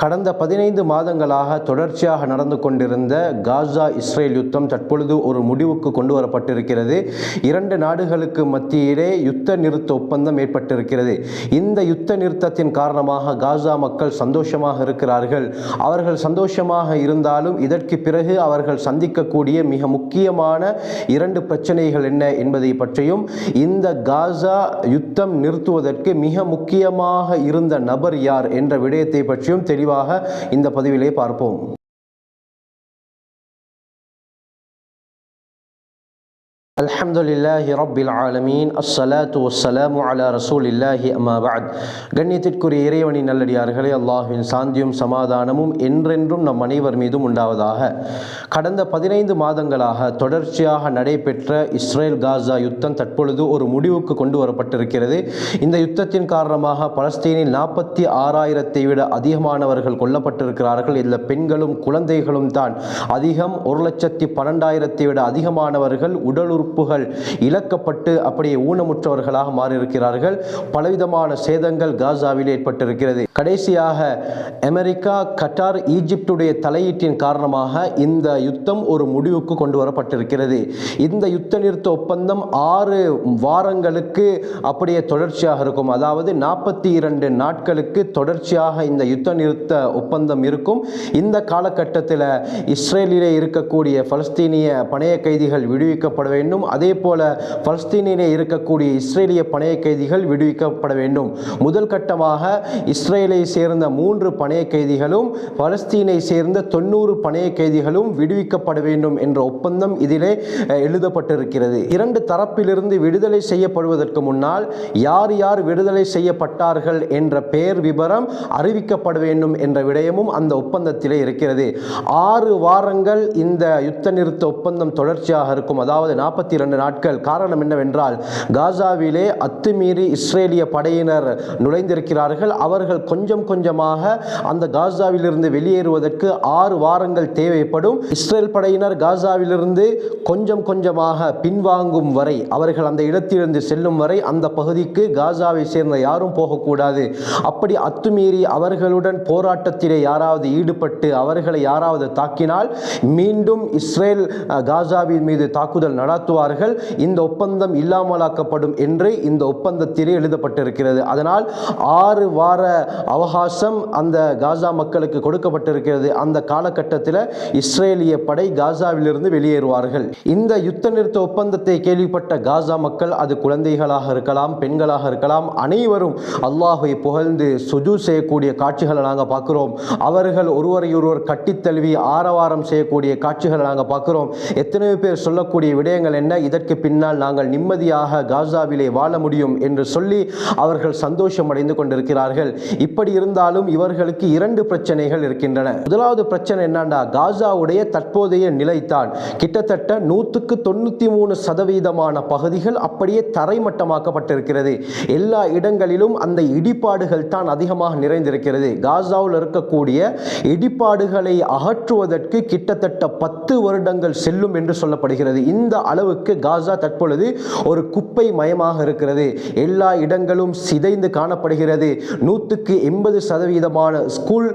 கடந்த பதினைந்து மாதங்களாக தொடர்ச்சியாக நடந்து கொண்டிருந்த காசா இஸ்ரேல் யுத்தம் தற்பொழுது ஒரு முடிவுக்கு கொண்டு வரப்பட்டிருக்கிறது. இரண்டு நாடுகளுக்கு மத்தியிலே யுத்த நிறுத்த ஒப்பந்தம் ஏற்பட்டிருக்கிறது. இந்த யுத்த நிறுத்தத்தின் காரணமாக காசா மக்கள் சந்தோஷமாக இருக்கிறார்கள். அவர்கள் சந்தோஷமாக இருந்தாலும் இதற்கு பிறகு அவர்கள் சந்திக்கக்கூடிய மிக முக்கியமான இரண்டு பிரச்சனைகள் என்ன என்பதை பற்றியும் இந்த காசா யுத்தம் நிறுத்துவதற்கு மிக முக்கியமாக இருந்த நபர் யார் என்ற விடயத்தை பற்றியும் தெளிவாக இந்த பதிவிலே பார்ப்போம். الحمد لله رب العالمين الصلاة والسلام على رسول الله أما بعد கண்ணியத்திற்குரிய இறைவனின் நல்லடியார்களே அல்லாஹ்வின் சாந்தியும் சமாதானமும் என்றென்றும் நம் அனைவர் மீதும் உண்டாவதாக கடந்த பதினைந்து மாதங்களாக தொடர்ச்சியாக நடைபெற்ற இஸ்ரேல் காசா யுத்தம் தற்பொழுது ஒரு முடிவுக்கு கொண்டு வரப்பட்டிருக்கிறது இந்த யுத்தத்தின் காரணமாக பலஸ்தீனில் நாற்பத்தி ஆறாயிரத்தை விட அதிகமானவர்கள் கொல்லப்பட்டிருக்கிறார்கள் இதில் பெண்களும் குழந்தைகளும் தான் அதிகம் ஒரு லட்சத்தி பன்னெண்டாயிரத்தை விட அதிகமானவர்கள் உடல் உறுப்புகள் இழக்கப்பட்டு அப்படியே ஊனமுற்றவர்களாக மாறியிருக்கிறார்கள். பலவிதமான சேதங்கள் காசாவில் ஏற்பட்டிருக்கிறது. கடைசியாக அமெரிக்கா கட்டார் ஈஜிப்டுடைய தலையீட்டின் காரணமாக இந்த யுத்தம் ஒரு முடிவுக்கு கொண்டு வரப்பட்டிருக்கிறது இந்த யுத்த நிறுத்த ஒப்பந்தம் ஆறு வாரங்களுக்கு அப்படியே தொடர்ச்சியாக இருக்கும். அதாவது நாற்பத்தி இரண்டு நாட்களுக்கு தொடர்ச்சியாக இந்த யுத்த நிறுத்த ஒப்பந்தம் இருக்கும். இந்த காலகட்டத்தில் இஸ்ரேலிலே இருக்கக்கூடிய பலஸ்தீனிய பணைய கைதிகள் விடுவிக்கப்பட வேண்டும். அதே போல பலஸ்தீனிலே இருக்கக்கூடிய இஸ்ரேலிய பணைய கைதிகள் விடுவிக்கப்பட வேண்டும். முதல் கட்டமாக இஸ்ரேலை சேர்ந்த மூன்று பணைய கைதிகளும் பலஸ்தீனை சேர்ந்த தொண்ணூறு பணைய கைதிகளும் விடுவிக்கப்பட வேண்டும் என்ற ஒப்பந்தம் இதிலே எழுதப்பட்டிருக்கிறது. இரண்டு தரப்பிலிருந்து விடுதலை செய்யப்படுவதற்கு முன்னால் யார் யார் விடுதலை செய்யப்பட்டார்கள் என்ற பெயர் விபரம் அறிவிக்கப்பட வேண்டும் என்ற விடயமும் அந்த ஒப்பந்தத்திலே இருக்கிறது. ஆறு வாரங்கள் இந்த யுத்த நிறுத்த ஒப்பந்தம் தொடர்ச்சியாக இருக்கும். அதாவது நாற்பத்தி இரண்டு நாட்கள். காரணம் என்னவென்றால் காசாவிலே அத்துமீறி இஸ்ரேலிய படையினர் நுழைந்திருக்கிறார்கள். அவர்கள் கொஞ்சம் கொஞ்சமாக அந்த காசாவிலிருந்து வெளியேறுவதற்கு ஆறு வாரங்கள் தேவைப்படும். இஸ்ரேல் படையினர் காசாவிலிருந்து கொஞ்சம் கொஞ்சமாக பின்வாங்கும் வரை அவர்கள் அந்த இடத்திலிருந்து செல்லும் வரை அந்த பகுதிக்கு காசாவை சேர்ந்த யாரும் போகக்கூடாது. அப்படி அத்துமீறி அவர்களுடன் போராட்டத்திலே யாராவது ஈடுபட்டு அவர்களை யாராவது தாக்கினால் மீண்டும் இஸ்ரேல் காசாவின் மீது தாக்குதல் நடத்துவார்கள் இந்த ஒப்பந்தம் இல்லாமலாக்கப்படும் என்று இந்த ஒப்பந்தத்திலே எழுதப்பட்டிருக்கிறது. அதனால் ஆறு வார அவகாசம் அந்த காசா மக்களுக்கு கொடுக்கப்பட்டிருக்கிறது. அந்த காலகட்டத்தில் இஸ்ரேலிய படை காசாவிலிருந்து வெளியேறுவார்கள். இந்த யுத்த நிறுத்த ஒப்பந்தத்தை கேள்விப்பட்ட காசா மக்கள் அது குழந்தைகளாக இருக்கலாம் பெண்களாக இருக்கலாம் அனைவரும் அல்லாஹை புகழ்ந்து சுஜு செய்யக்கூடிய காட்சிகளை நாங்கள் பார்க்கிறோம். அவர்கள் ஒருவரை ஒருவர் ஆரவாரம் செய்யக்கூடிய காட்சிகளை நாங்கள் பார்க்கிறோம். எத்தனை பேர் சொல்லக்கூடிய விடயங்கள் என்ன? இதற்கு பின்னால் நாங்கள் நிம்மதியாக காசாவிலே வாழ முடியும் என்று சொல்லி அவர்கள் சந்தோஷம் அடைந்து கொண்டிருக்கிறார்கள். இப்படி இருந்தாலும் இவர்களுக்கு இரண்டு பிரச்சனைகள் இருக்கின்றன. முதலாவது பிரச்சனை என்னண்டா காசாவுடைய தற்போதைய நிலைத்தான் கிட்டத்தட்ட நூற்றுக்கு தொண்ணூற்றி மூணு சதவீதமான பகுதிகள் அப்படியே தரைமட்டமாக்கப்பட்டிருக்கிறது. எல்லா இடங்களிலும் அந்த இடிபாடுகள் தான் அதிகமாக நிறைந்திருக்கிறது. காசாவில் இருக்கக்கூடிய இடிபாடுகளை அகற்றுவதற்கு கிட்டத்தட்ட பத்து வருடங்கள் செல்லும் என்று சொல்லப்படுகிறது. இந்த அளவு அளவுக்கு காசா தற்பொழுது ஒரு குப்பை மயமாக இருக்கிறது. எல்லா இடங்களும் சிதைந்து காணப்படுகிறது. நூற்றுக்கு எண்பது சதவீதமான ஸ்கூல்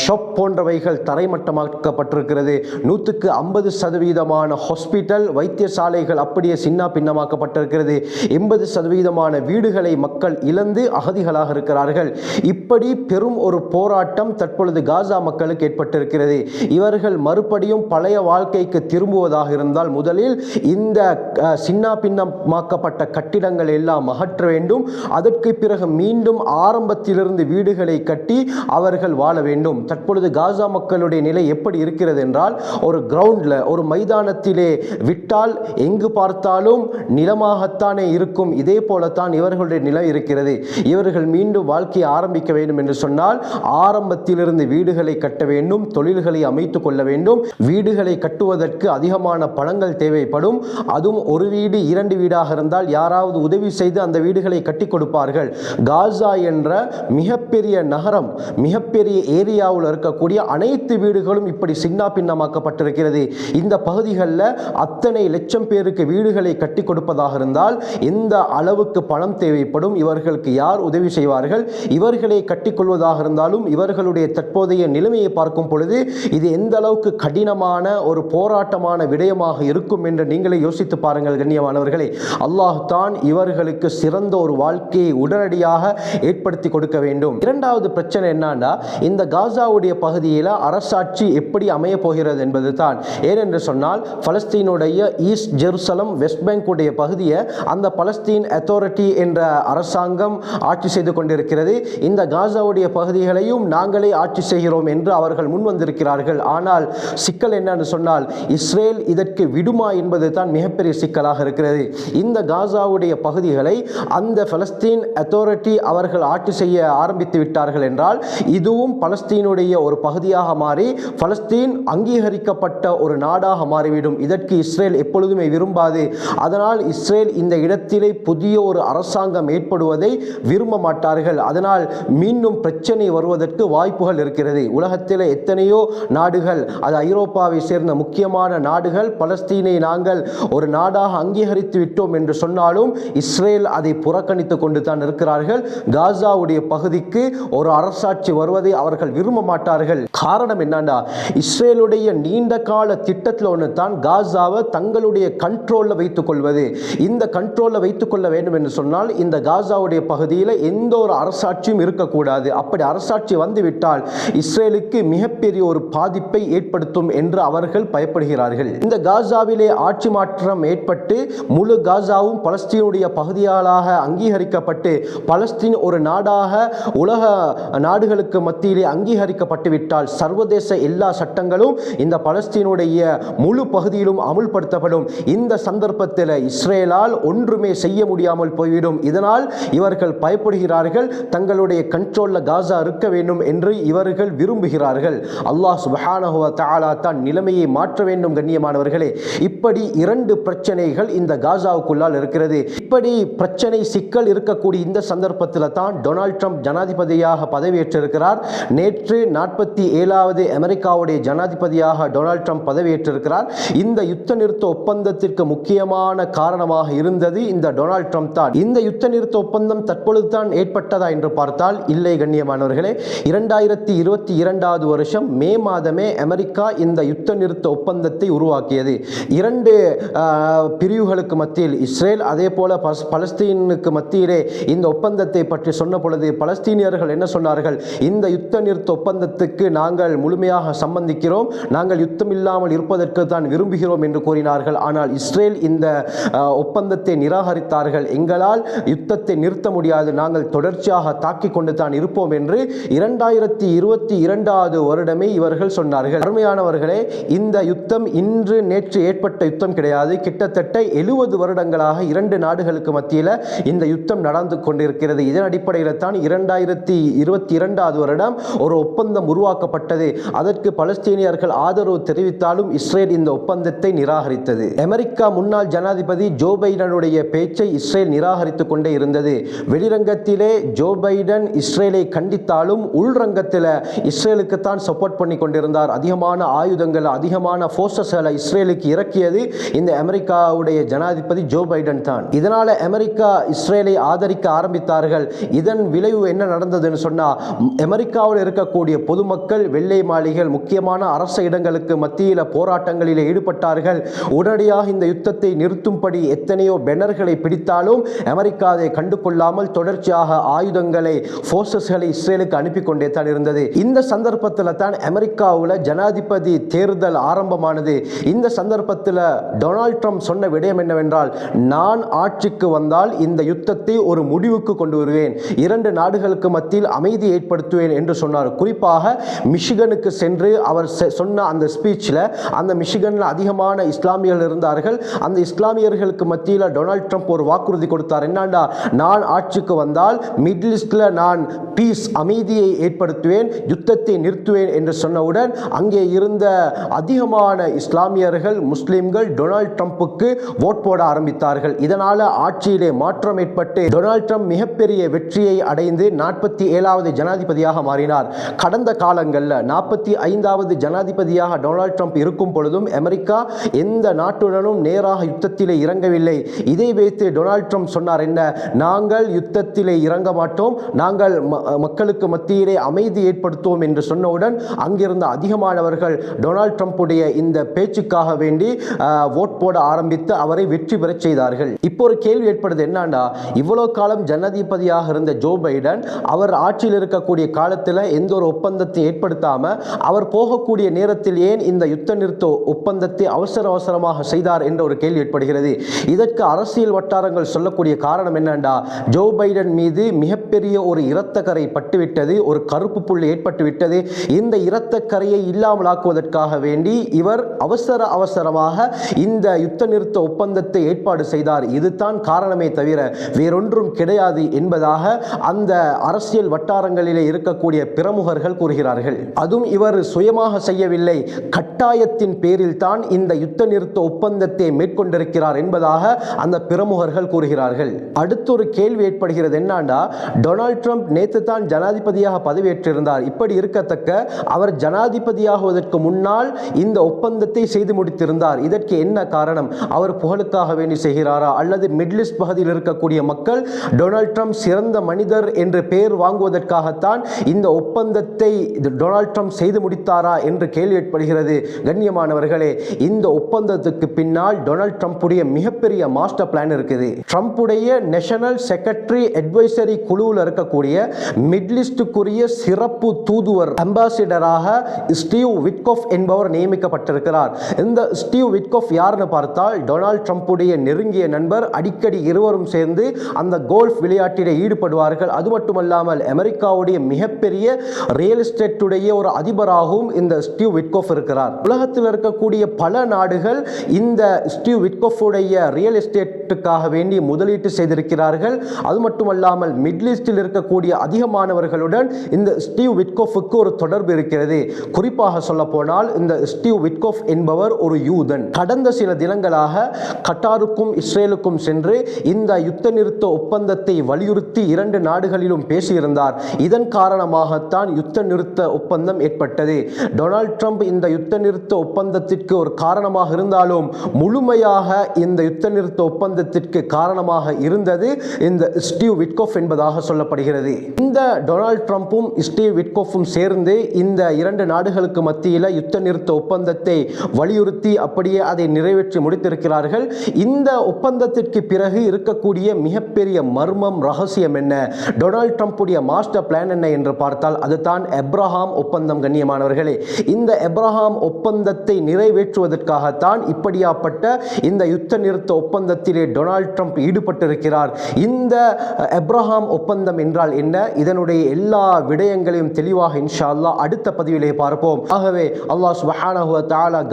ஷாப் போன்றவைகள் தரைமட்டமாக்கப்பட்டிருக்கிறது. நூற்றுக்கு ஐம்பது சதவீதமான ஹாஸ்பிட்டல் வைத்தியசாலைகள் அப்படியே சின்ன பின்னமாக்கப்பட்டிருக்கிறது. எண்பது சதவீதமான வீடுகளை மக்கள் இழந்து அகதிகளாக இருக்கிறார்கள். இப்படி பெரும் ஒரு போராட்டம் தற்பொழுது காசா மக்களுக்கு ஏற்பட்டிருக்கிறது. இவர்கள் மறுபடியும் பழைய வாழ்க்கைக்கு திரும்புவதாக இருந்தால் முதல் முதலில் இந்த சின்ன பின்னமாக்கப்பட்ட கட்டிடங்கள் எல்லாம் அகற்ற வேண்டும். அதற்கு பிறகு மீண்டும் ஆரம்பத்திலிருந்து வீடுகளை கட்டி அவர்கள் வாழ வேண்டும். தற்பொழுது காசா மக்களுடைய நிலை எப்படி இருக்கிறது என்றால் ஒரு கிரவுண்டில் ஒரு மைதானத்திலே விட்டால் எங்கு பார்த்தாலும் நிலமாகத்தானே இருக்கும். இதே போலத்தான் இவர்களுடைய நிலை இருக்கிறது. இவர்கள் மீண்டும் வாழ்க்கையை ஆரம்பிக்க வேண்டும் என்று சொன்னால் ஆரம்பத்திலிருந்து வீடுகளை கட்ட வேண்டும் தொழில்களை அமைத்துக் கொள்ள வேண்டும். வீடுகளை கட்டுவதற்கு அதிகமான பணங்கள் தேவைப்படும். அதுவும் ஒரு வீடு இரண்டு வீடாக இருந்தால் யாராவது உதவி செய்து அந்த வீடுகளை கட்டி கொடுப்பார்கள். காசா என்ற மிகப்பெரிய நகரம் மிகப்பெரிய ஏரியாவில் இருக்கக்கூடிய அனைத்து வீடுகளும் இப்படி சின்ன பின்னமாக்கப்பட்டிருக்கிறது. இந்த பகுதிகளில் அத்தனை லட்சம் பேருக்கு வீடுகளை கட்டி கொடுப்பதாக இருந்தால் எந்த அளவுக்கு பணம் தேவைப்படும்? இவர்களுக்கு யார் உதவி செய்வார்கள்? இவர்களை கட்டிக்கொள்வதாக இருந்தாலும் இவர்களுடைய தற்போதைய நிலைமையை பார்க்கும் பொழுது இது எந்த அளவுக்கு கடினமான ஒரு போராட்டமான விடயமாக இருக்கும் என்று நீங்களே யோசித்து பாருங்கள் கண்ணியமானவர்களே. அல்லாஹ் தான் இவர்களுக்கு சிறந்த ஒரு வாழ்க்கையை உடனடியாக ஏற்படுத்தி கொடுக்க வேண்டும். இரண்டாவது பிரச்சனை என்னன்னா இந்த காசாவுடைய பகுதியில் அரசாட்சி எப்படி அமைய போகிறது என்பது தான். ஏனென்று சொன்னால் பலஸ்தீனுடைய ஈஸ்ட் ஜெருசலம் வெஸ்ட் பேங்க் உடைய பகுதியை அந்த பலஸ்தீன் அத்தாரிட்டி என்ற அரசாங்கம் ஆட்சி செய்து கொண்டிருக்கிறது. இந்த காசாவுடைய பகுதிகளையும் நாங்களே ஆட்சி செய்கிறோம் என்று அவர்கள் முன் வந்திருக்கிறார்கள் ஆனால் சிக்கல் என்னன்னு சொன்னால் இஸ்ரேல் இதற்கு விடுமா என்பது தான் மிகப்பெரிய சிக்கலாக இருக்கிறது. இந்த காசாவுடைய பகுதிகளை அந்த பலஸ்தீன் அத்தாரிட்டி அவர்கள் ஆட்சி செய்ய ஆரம்பித்து விட்டார்கள் என்றால் இதுவும் பலஸ்தீனுடைய ஒரு பகுதியாக மாறி பலஸ்தீன் அங்கீகரிக்கப்பட்ட ஒரு நாடாக மாறிவிடும். இதற்கு இஸ்ரேல் எப்பொழுதுமே விரும்பாது. அதனால் இஸ்ரேல் இந்த இடத்திலே புதிய ஒரு அரசாங்கம் ஏற்படுவதை விரும்ப மாட்டார்கள். அதனால் மீண்டும் பிரச்சனை வருவதற்கு வாய்ப்புகள் இருக்கிறது. உலகத்தில் எத்தனையோ நாடுகள் அது ஐரோப்பாவை சேர்ந்த முக்கியமான நாடுகள் பலஸ்தீனை நாங்கள் ஒரு நாடாக அங்கீகரித்து விட்டோம் என்று சொன்னாலும் இஸ்ரேல் அதை புறக்கணித்து கொண்டு தான் இருக்கிறார்கள். காசாவுடைய பகுதிக்கு ஒரு அரசாட்சி வருவதை அவர்கள் விரும்ப மாட்டார்கள். காரணம் என்னன்னா இஸ்ரேலுடைய நீண்ட கால திட்டத்தில் ஒன்று தான் காசாவை தங்களுடைய கண்ட்ரோலில் வைத்துக் கொள்வது. இந்த கண்ட்ரோலில் வைத்துக் கொள்ள வேண்டும் என்று சொன்னால் இந்த காசாவுடைய பகுதியில் எந்த ஒரு அரசாட்சியும் இருக்கக்கூடாது. அப்படி அரசாட்சி வந்துவிட்டால் இஸ்ரேலுக்கு மிகப்பெரிய ஒரு பாதிப்பை ஏற்படுத்தும் என்று அவர்கள் பயப்படுகிறார்கள். இந்த காசாவிலே ஆட்சி மாற்றம் ஏற்பட்டு முழு காசாவும் பலஸ்தீனுடைய பகுதியாளாக அங்கீகரிக்கப்பட்டு பலஸ்தீன் ஒரு நாடாக உலக நாடுகளுக்கு மத்தியிலே அங்கீகரிக்கப்பட்டுவிட்டால் சர்வதேச எல்லா சட்டங்களும் இந்த பலஸ்தீனுடைய முழு பகுதியிலும் அமுல்படுத்தப்படும். இந்த சந்தர்ப்பத்தில் இஸ்ரேலால் ஒன்றுமே செய்ய முடியாமல் போய்விடும். இதனால் இவர்கள் பயப்படுகிறார்கள் தங்களுடைய கண்ட்ரோலில் காசா இருக்க வேண்டும் என்று இவர்கள் விரும்புகிறார்கள். அல்லாஹ் சுபஹானஹுவ தாலா தான் நிலைமையை மாற்ற வேண்டும் கண்ணியமானவர்களே. இப்படி இரண்டு பிரச்சனைகள் இந்த காசாவுக்குள்ளால் இருக்கிறது. இப்படி பிரச்சனை சிக்கல் இருக்கக்கூடிய இந்த சந்தர்ப்பத்தில் தான் டொனால்ட் ட்ரம்ப் ஜனாதிபதியாக பதவியேற்றிருக்கிறார். நேற்று நாற்பத்தி ஏழாவது அமெரிக்காவுடைய ஜனாதிபதியாக டொனால்ட் ட்ரம்ப் பதவியேற்றிருக்கிறார். இந்த யுத்த நிறுத்த ஒப்பந்தத்திற்கு முக்கியமான காரணமாக இருந்தது இந்த டொனால்ட் ட்ரம்ப் தான். இந்த யுத்த நிறுத்த ஒப்பந்தம் தற்பொழுது தான் ஏற்பட்டதா என்று பார்த்தால் இல்லை கண்ணியமானவர்களே இரண்டாயிரத்தி இருபத்தி இரண்டாவது வருஷம் மே மாதமே அமெரிக்கா இந்த யுத்த நிறுத்த ஒப்பந்தத்தை உருவாக்கியது. இரண்டு பிரிவுகளுக்கு மத்தியில் இஸ்ரேல் அதே போல பஸ்- பலஸ்தீனுக்கு மத்தியிலே இந்த ஒப்பந்தத்தை பற்றி சொன்ன பொழுது பலஸ்தீனியர்கள் என்ன சொன்னார்கள்? இந்த யுத்த நிறுத்த ஒப்பந்தத்துக்கு நாங்கள் முழுமையாக சம்பந்திக்கிறோம். நாங்கள் யுத்தம் இல்லாமல் இருப்பதற்கு தான் விரும்புகிறோம் என்று கூறினார்கள். ஆனால் இஸ்ரேல் இந்த ஒப்பந்தத்தை நிராகரித்தார்கள். எங்களால் யுத்தத்தை நிறுத்த முடியாது. நாங்கள் தொடர்ச்சியாக தாக்கிக் கொண்டு தான் இருப்போம் என்று இரண்டாயிரத்தி இருபத்தி இரண்டாவது வருடமே இவர்கள் சொன்னார்கள். அருமையானவர்களே இந்த யுத்தம் இன்று நேற்று ஏற்பட்ட யுத்தம் கிடையாது. கிட்டத்தட்ட எழுபது வருடங்களாக இரண்டு நாடுகளுக்கு மத்தியில் இந்த யுத்தம் நடந்து கொண்டிருக்கிறது. இதன் அடிப்படையில் தான் இரண்டாயிரத்தி இருபத்தி இரண்டாவது வருடம் ஒரு ஒப்பந்தம் உருவாக்கப்பட்டது. அதற்கு பலஸ்தீனியர்கள் ஆதரவு தெரிவித்தாலும் இஸ்ரேல் இந்த ஒப்பந்தத்தை நிராகரித்தது. அமெரிக்கா முன்னாள் ஜனாதிபதி ஜோ பைடனுடைய பேச்சை இஸ்ரேல் நிராகரித்துக் கொண்டே இருந்தது. வெளிரங்கத்திலே ஜோ பைடன் இஸ்ரேலை கண்டித்தாலும் உள்ரங்கத்தில் இஸ்ரேலுக்கு தான் சப்போர்ட் பண்ணி கொண்டிருந்தார். அதிகமான ஆயுதங்கள் அதிகமான ஃபோர்ஸஸ்களை இஸ்ரேலுக்கு இறக்கியது இந்த அமெரிக்காவுடைய ஜனாதிபதி ஜோ பைடன் தான். இதனால அமெரிக்கா இஸ்ரேலை ஆதரிக்க ஆரம்பித்தார்கள். இதன் விளைவு என்ன நடந்ததுன்னு சொன்னால் அமெரிக்காவில் இருக்கக்கூடிய பொதுமக்கள் வெள்ளை மாளிகள் முக்கியமான அரச இடங்களுக்கு மத்தியில் போராட்டங்களில் ஈடுபட்டார்கள். உடனடியாக இந்த யுத்தத்தை நிறுத்தும்படி எத்தனையோ பெனர்களை பிடித்தாலும் அமெரிக்கா அதை கண்டு கொள்ளாமல் தொடர்ச்சியாக ஆயுதங்களை ஃபோர்ஸஸ்களை இஸ்ரேலுக்கு அனுப்பி கொண்டே தான் இருந்தது. இந்த சந்தர்ப்பத்தில் தான் அமெரிக்காவில் ஜனாதிபதி தேர்தல் ஆரம்பமானது. இந்த சந்தர்ப்பத்தில் டொனால்ட் ட்ரம்ப் சொன்ன விடயம் என்னவென்றால் நான் ஆட்சிக்கு வந்தால் இந்த யுத்தத்தை ஒரு முடிவுக்கு கொண்டு வருவேன். இரண்டு நாடுகளுக்கு மத்தியில் அமைதி ஏற்படுத்துவேன் என்று சொன்னார். குறிப்பாக மிஷிகனுக்கு சென்று அவர் செ- சொன்ன அந்த ஸ்பீச்சில் அந்த மிஷிகனில் அதிகமான இஸ்லாமியர்கள் இருந்தார்கள். அந்த இஸ்லாமியர்களுக்கு மத்தியில் டொனால்ட் ட்ரம்ப் ஒரு வாக்குறுதி கொடுத்தார். என்னாண்டா நான் ஆட்சிக்கு வந்தால் மிடில் ஈஸ்டில் நான் பீஸ் அமைதியை ஏற்படுத்துவேன் யுத்தத்தை நிறுத்துவேன் என்று சொன்னவுடன் அங்கே இருந்த அதிகமான இஸ்லாமியர்கள் முஸ்லிம் முஸ்லிம்கள் டொனால்ட் ட்ரம்ப்புக்கு ஓட் போட ஆரம்பித்தார்கள். இதனால ஆட்சியிலே மாற்றம் ஏற்பட்டு டொனால்ட் ட்ரம்ப் மிகப்பெரிய வெற்றியை அடைந்து நாற்பத்தி ஏழாவது ஜனாதிபதியாக மாறினார். கடந்த காலங்களில் நாற்பத்தி ஐந்தாவது ஜனாதிபதியாக டொனால்ட் ட்ரம்ப் இருக்கும் பொழுதும் அமெரிக்கா எந்த நாட்டுடனும் நேராக யுத்தத்திலே இறங்கவில்லை. இதை வைத்து டொனால்ட் ட்ரம்ப் சொன்னார் என்ன? நாங்கள் யுத்தத்திலே இறங்க மாட்டோம். நாங்கள் ம- மக்களுக்கு மத்தியிலே அமைதி ஏற்படுத்துவோம் என்று சொன்னவுடன் அங்கிருந்த அதிகமானவர்கள் டொனால்ட் ட்ரம்ப்புடைய இந்த பேச்சுக்காக வேண்டி ஓட் போட ஆரம்பித்து அவரை வெற்றி பெறச் செய்தார்கள். இப்போ ஒரு கேள்வி ஏற்படுது என்னன்னா இவ்வளவு காலம் ஜனாதிபதியாக இருந்த ஜோ பைடன் அவர் ஆட்சியில் இருக்கக்கூடிய காலத்தில் எந்த ஒரு ஒப்பந்தத்தை ஏற்படுத்தாம அவர் போகக்கூடிய நேரத்தில் ஏன் இந்த யுத்த நிறுத்த ஒப்பந்தத்தை அவசர அவசரமாக செய்தார் என்ற ஒரு கேள்வி ஏற்படுகிறது. இதற்கு அரசியல் வட்டாரங்கள் சொல்லக்கூடிய காரணம் என்னண்டா ஜோ பைடன் மீது மிகப்பெரிய ஒரு இரத்தக்கரை பட்டுவிட்டது ஒரு கருப்பு புள்ளி ஏற்பட்டுவிட்டது. இந்த இரத்தக்கரையை இல்லாமலாக்குவதற்காக வேண்டி இவர் அவசர அவசரமாக இந்த யுத்த நிறுத்த ஒப்பந்தத்தை ஏற்பாடு செய்தார். இதுதான் காரணமே தவிர வேறொன்றும் கிடையாது என்பதாக அந்த அரசியல் வட்டாரங்களிலே இருக்கக்கூடிய பிரமுகர்கள் கூறுகிறார்கள். அதுவும் இவர் சுயமாக செய்யவில்லை. கட்டாயத்தின் பேரில் தான் இந்த யுத்த நிறுத்த ஒப்பந்தத்தை மேற்கொண்டிருக்கிறார் என்பதாக அந்த பிரமுகர்கள் கூறுகிறார்கள். அடுத்து ஒரு கேள்வி ஏற்படுகிறது என்னாண்டா டொனால்ட் ட்ரம்ப் நேற்று தான் ஜனாதிபதியாக பதவியேற்றிருந்தார். இப்படி இருக்கத்தக்க அவர் ஜனாதிபதியாகுவதற்கு முன்னால் இந்த ஒப்பந்தத்தை செய்து முடித்திருந்தார். இதற்கு என்ன காரணம்? அவர் புகழுக்காக வேண்டி செய்கிறாரா? அல்லது மிட்லிஸ்ட் பகுதியில் இருக்கக்கூடிய மக்கள் டொனால்ட் ட்ரம்ப் சிறந்த மனிதர் என்று பெயர் வாங்குவதற்காகத்தான் இந்த ஒப்பந்தத்தை டொனால்ட் ட்ரம்ப் செய்து முடித்தாரா என்று கேள்வி ஏற்படுகிறது. கண்ணியமானவர்களே இந்த ஒப்பந்தத்துக்கு பின்னால் டொனால்ட் ட்ரம்ப்புடைய மிகப்பெரிய மாஸ்டர் பிளான் இருக்குது. ட்ரம்ப்புடைய நேஷனல் செக்ரட்டரி அட்வைசரி குழுவில் இருக்கக்கூடிய மிட்லிஸ்டுக்குரிய சிறப்பு தூதுவர் அம்பாசிடராக ஸ்டீவ் விட்கோஃப் என்பவர் நியமிக்கப்பட்டிருக்கிறார். இந்த ஸ்டீவ் விட்கோஃப் யாருன்னு பார்த்தால் டொனால்ட் ட்ரம்ப்புடைய நெருங்கிய நண்பர் அடிக்கடி இருவரும் சேர்ந்து அந்த கோல்ஃப் விளையாட்டில் ஈடுபடுவார்கள். அது மட்டுமல்லாமல் அமெரிக்காவுடைய மிகப்பெரிய ரியல் எஸ்டேட்டுடைய ஒரு அதிபராகவும் இந்த ஸ்டீவ் விட்கோஃப் இருக்கிறார். உலகத்தில் இருக்கக்கூடிய பல நாடுகள் இந்த ஸ்டீவ் விட்கோஃபுடைய ரியல் எஸ்டேட்டுக்காக வேண்டி முதலீட்டு செய்திருக்கிறார்கள். அது மட்டுமல்லாமல் மிட்லிஸ்டில் இருக்கக்கூடிய அதிகமானவர்களுடன் இந்த ஸ்டீவ் விட்கோஃபுக்கு ஒரு தொடர்பு இருக்கிறது. குறிப்பாக சொல்ல போனால் இந்த ஸ்டீவ் விட்கோஃப் என்பவர் ஒரு யூதன். கடந்த சில தினங்களாக கட்டாருக்கும் இஸ்ரேலுக்கும் சென்று இந்த யுத்த நிறுத்த ஒப்பந்தத்தை வலியுறுத்தி இரண்டு நாடுகளிலும் பேசியிருந்தார். இதன் காரணமாகத்தான் யுத்த நிறுத்த ஒப்பந்தம் ஏற்பட்டது. டொனால்ட் ட்ரம்ப் இந்த யுத்த நிறுத்த ஒப்பந்தத்திற்கு ஒரு காரணமாக இருந்தாலும் முழுமையாக இந்த யுத்த நிறுத்த ஒப்பந்தத்திற்கு காரணமாக இருந்தது இந்த ஸ்டீவ் விட்கோஃப் என்பதாக சொல்லப்படுகிறது. இந்த டொனால்ட் ட்ரம்ப்பும் ஸ்டீவ் விட்கோஃபும் சேர்ந்து இந்த இரண்டு நாடுகளுக்கு மத்தியில் யுத்த நிறுத்த ஒப்பந்தத்தை வலியுறுத்தி அப்படி அப்படியே அதை நிறைவேற்றி முடித்திருக்கிறார்கள். இந்த ஒப்பந்தத்திற்கு பிறகு இருக்கக்கூடிய மிகப்பெரிய மர்மம் ரகசியம் என்ன? டொனால்ட் ட்ரம்ப்புடைய மாஸ்டர் பிளான் என்ன என்று பார்த்தால் அதுதான் எப்ரஹாம் ஒப்பந்தம் கண்ணியமானவர்களே. இந்த எப்ரஹாம் ஒப்பந்தத்தை நிறைவேற்றுவதற்காகத்தான் இப்படியாப்பட்ட இந்த யுத்த நிறுத்த ஒப்பந்தத்திலே டொனால்ட் ட்ரம்ப் ஈடுபட்டிருக்கிறார். இந்த எப்ரஹாம் ஒப்பந்தம் என்றால் என்ன? இதனுடைய எல்லா விடயங்களையும் தெளிவாக இன்ஷா அல்லாஹ் அடுத்த பதிவிலே பார்ப்போம். ஆகவே அல்லாஹ் சுபஹானஹு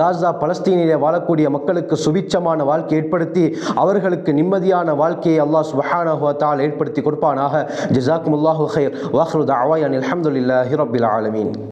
காசா பலஸ்தீனிலே வாழக்கூடிய மக்களுக்கு சுபிச்சமான வாழ்க்கை ஏற்படுத்தி அவர்களுக்கு நிம்மதியான வாழ்க்கையை அல்லாஹ் சுபஹானஹு ஏற்படுத்தி கொடுப்பானாக. ஜஸாக்குமுல்லாஹு ஹைர் வாஹ்ரு தஅவாயன் அலமதுல்லாஹி ரபில் ஆலமீன்.